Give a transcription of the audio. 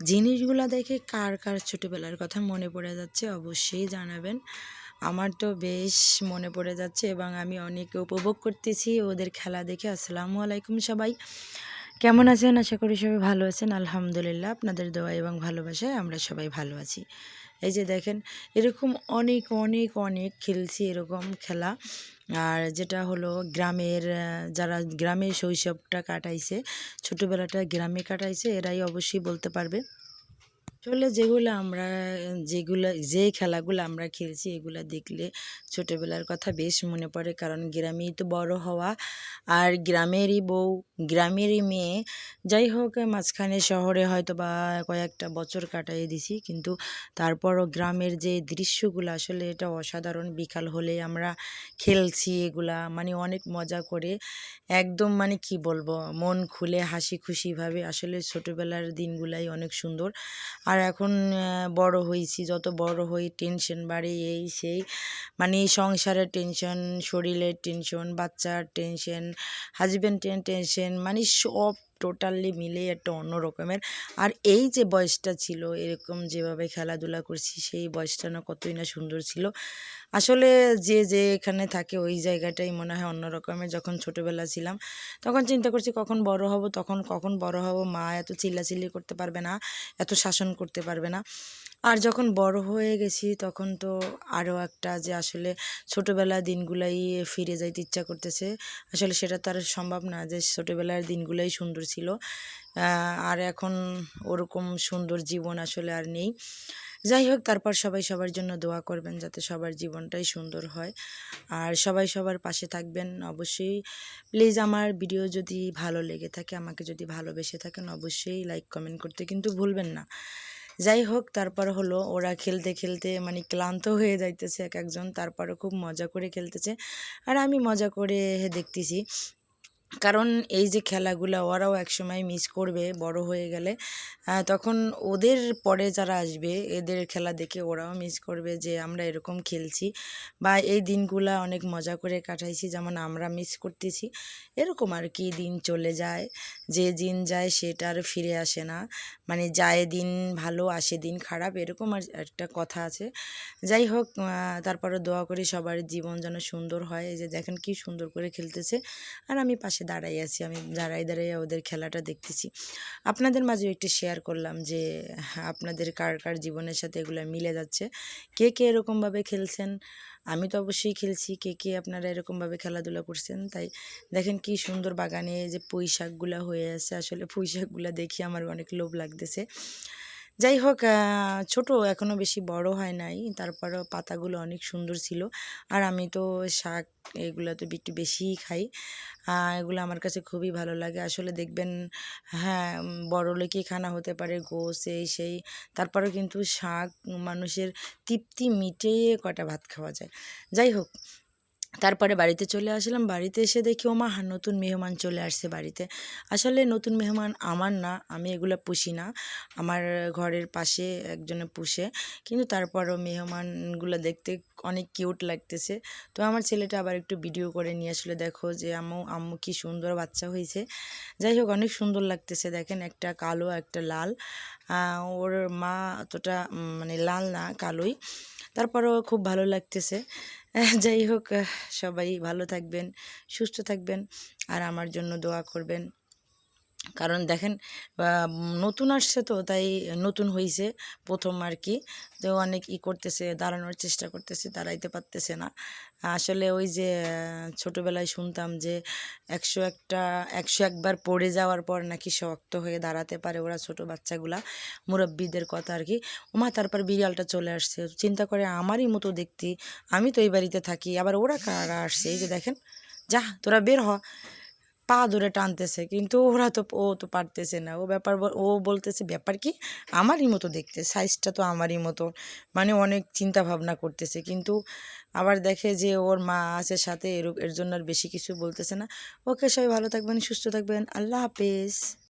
জিনিসগুলো দেখে কার কার ছোটোবেলার কথা মনে পড়ে যাচ্ছে অবশ্যই জানাবেন। আমার তো বেশ মনে পড়ে যাচ্ছে এবং আমি অনেক উপভোগ করতেছি ওদের খেলা দেখে। আসসালামু আলাইকুম সবাই। কেমন আছেন? আশা করি সবাই ভালো আছেন। আলহামদুলিল্লাহ, আপনাদের দোয়া এবং ভালোবাসায় আমরা সবাই ভালো আছি। এই যে দেখেন, এরকম অনেক অনেক অনেক খেলছি এরকম খেলা। আর যেটা হলো গ্রামের যারা গ্রামে শৈশবটা কাটাইছে, ছোটোবেলাটা গ্রামে কাটাইছে, এরাই অবশ্যই বলতে পারবে। আসলে যেগুলো আমরা, যেগুলো, যে খেলাগুলো আমরা খেলছি এগুলো দেখলে ছোটোবেলার কথা বেশ মনে পড়ে। কারণ গ্রামেই তো বড় হওয়া আর গ্রামেরই বউ, গ্রামেরই মেয়ে। যাই হোক, মাঝখানে শহরে হয়তো বা কয়েকটা বছর কাটাই দিছি। কিন্তু তারপরও গ্রামের যে দৃশ্যগুলো, আসলে এটা অসাধারণ। বিকাল হলে আমরা খেলছি এগুলা মানে অনেক মজা করে। একদম মানে কি বলব, মন খুলে হাসি খুশিভাবে। আসলে ছোটোবেলার দিনগুলাই অনেক সুন্দর। আর এখন বড় হয়েছি। যত বড় হই টেনশন বাড়ে, এই সেই। মানে সংসারের টেনশন শরীরের টেনশন বাচ্চার টেনশন হাজব্যান্ডের টেনশন মানে সব টোটালি মিলে একটা অন্য রকমের। আর এই যে বয়সটা ছিল, এরকম যেভাবে খেলাধুলা করছি, সেই বয়সটা না কতই না সুন্দর ছিল। আসলে যে যে এখানে থাকে, ওই জায়গাটাই মনে হয় অন্য রকমের। যখন ছোটোবেলা ছিলাম, তখন চিন্তা করছি কখন বড় হব, তখন কখন বড় হব। মা এত চিল্লাচিল্লি করতে পারবে না, এত শাসন করতে পারবে না। আর যখন বড় হয়ে গেছি তখন তো আরও একটা যে আসলে ছোটোবেলার দিনগুলাই ফিরে যাইতে ইচ্ছা করতেছে। আসলে সেটা তো আর সম্ভব না যে ছোটোবেলার দিনগুলাই সুন্দর ছিল। আর এখন ওরকম সুন্দর জীবন আসলে আর নেই। যাই হোক, তারপর সবাই সবার জন্য দোয়া করবেন যাতে সবার জীবনটাই সুন্দর হয়। আর সবাই সবার পাশে থাকবেন অবশ্যই। প্লিজ আমার ভিডিও যদি ভালো লেগে থাকে, আমাকে যদি ভালোবেসে থাকেন অবশ্যই লাইক, কমেন্ট করতে কিন্তু ভুলবেন না। যাই হোক, তারপর হলো ওরা খেলতে খেলতে মানে ক্লান্ত হয়ে যাইতেছে এক একজন। তারপরে খুব মজা করে খেলতেছে। আর আমি মজা করে দেখতেছি। কারণ এই যে খেলাগুলো ওরাও একসময় মিস করবে বড় হয়ে গেলে। তখন ওদের পরে যারা আসবে, এদের খেলা দেখে ওরাও মিস করবে যে আমরা এরকম খেলছি বা এই দিনগুলা অনেক মজা করে কাটাইছি, যেমন আমরা মিস করতেছি। এরকম আর কি দিন চলে যায়। যে দিন যায় সেটা আর ফিরে আসে না। মানে যায় দিন ভালো, আসে দিন খারাপ, এরকম আর একটা কথা আছে। যাই হোক তারপরে দোয়া করি সবার জীবন যেন সুন্দর হয়। এই যে দেখেন কি সুন্দর করে খেলতেছে। আর আমি পাশে দাঁড়াই আছি, আমি দাঁড়াই দাঁড়াই ওদের খেলাটা দেখতেছি। আপনাদের মাঝে একটু শেয়ার করলাম যে, আপনাদের কার কার জীবনের সাথে এগুলো মিলে যাচ্ছে? কে কে এরকমভাবে খেলছেন? আমি তো অবশ্যই খেলছি, কে কে আপনারা এরকমভাবে খেলাধুলা করছেন? তাই দেখেন কি সুন্দর বাগানে যে পুঁই শাকগুলো হয়ে আছে, আসলে পুঁই শাকগুলো দেখি আমার অনেক লোভ লাগতেছে। যাই হোক ছোট এখনও বেশি বড় হয় নাই। তারপরেও পাতাগুলো অনেক সুন্দর ছিল। আর আমি তো শাক এগুলো তো একটু বেশিই খাই। এগুলো আমার কাছে খুবই ভালো লাগে। আসলে দেখবেন হ্যাঁ বড় লোকই খানা হতে পারে, গোস, এই সেই। তারপরেও কিন্তু শাক মানুষের তৃপ্তি মিটিয়ে কটা ভাত খাওয়া যায়। যাই হোক তারপরে বাড়িতে চলে আসলাম। বাড়িতে এসে দেখি ও মা নতুন মেহমান চলে আসছে বাড়িতে। আসলে নতুন মেহমান আমার না, আমি এগুলো পুষি না। আমার ঘরের পাশে একজনে পুষে, কিন্তু তারপরও মেহমানগুলো দেখতে অনেক কিউট লাগতেছে। তো আমার ছেলেটা আবার একটু ভিডিও করে নিয়ে আসলে, দেখো যে আম্মু আম্মু কি সুন্দর বাচ্চা হয়েছে যাই হোক, অনেক সুন্দর লাগতেছে। দেখেন, একটা কালো, একটা লাল। ওর মা অতটা মানে লাল না, কালোই। তারপরেও খুব ভালো লাগতেছে। যাই হোক সবাই ভালো থাকবেন, সুস্থ থাকবেন, আর আমার জন্য দোয়া করবেন। কারণ দেখেন নতুন আসছে তো, তাই নতুন হয়েছে প্রথম আর কি তো অনেক ই করতেছে, দাঁড়ানোর চেষ্টা করতেছে, দাঁড়াইতে পারতেছে না। আসলে ওই যে, ছোটবেলায় শুনতাম যে, একশো একটা, একশো একবার পড়ে যাওয়ার পর নাকি শক্ত হয়ে দাঁড়াতে পারে ওরা ছোট বাচ্চাগুলা, মুরব্বীদের কথা আর কি ওমা, তারপর বিড়ালটা চলে আসছে। চিন্তা করে আমারই মতো দেখতে, আমি তো এই বাড়িতে থাকি, আবার ওরা কারা আসছে? এই যে দেখেন, যা, তোরা বের হ। পা ধরে টানতেছে, কিন্তু ওরা তো, ও তো পারতেছে না। ও ব্যাপার ও বলতেছে, ব্যাপার কি? আমারই মতো দেখতে সাইজটা তো আমারই মতো। মানে অনেক চিন্তা ভাবনা করতেছে, কিন্তু আবার দেখে যে ওর মা আছে সাথে, এর এর জন্য আর বেশি কিছু বলতেছে না। ওকে সবাই ভালো থাকবেন, সুস্থ থাকবেন। আল্লাহ হাফেজ।